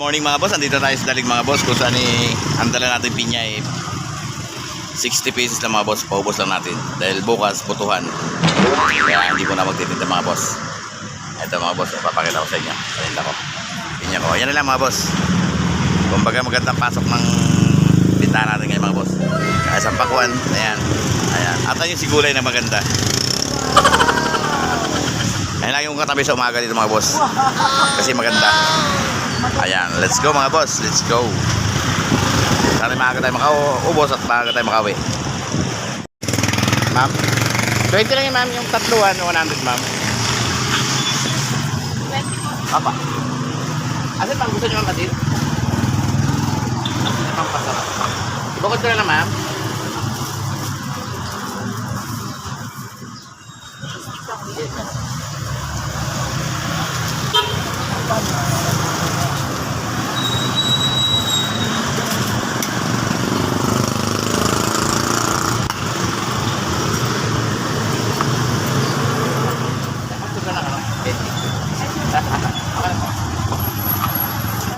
Morning mga boss, andito tayo sa dalig mga boss. Kung saan eh, ang dala natin pinya eh 60 pesos lang mga boss, paubos lang natin. Dahil bukas putuhan kaya hindi ko na magtitinda mga boss. Ito mga boss, papakita ko sa inyo. Parinda ko, pinya ko, yan na lang mga boss. Kumbaga magandang pasok ng bintana natin ngayon mga boss. Kaya sa pakuan, ayan. Ayan, at yung sigulay na maganda. Ayan lang yung katabi sa umaga dito mga boss. Kasi maganda Ayan, let's go mga boss. Let's go. Sana maaga tayo makaubos at maaga tayo makauwi. Ma'am? 20 lang yun ma'am, yung tatluan, 100 ma'am. Apa? Asan ma'am, gusto nyo ma'am atin? Asan ma'am pasarap? Ibukod ko na lang ma'am. Yes, ma'am.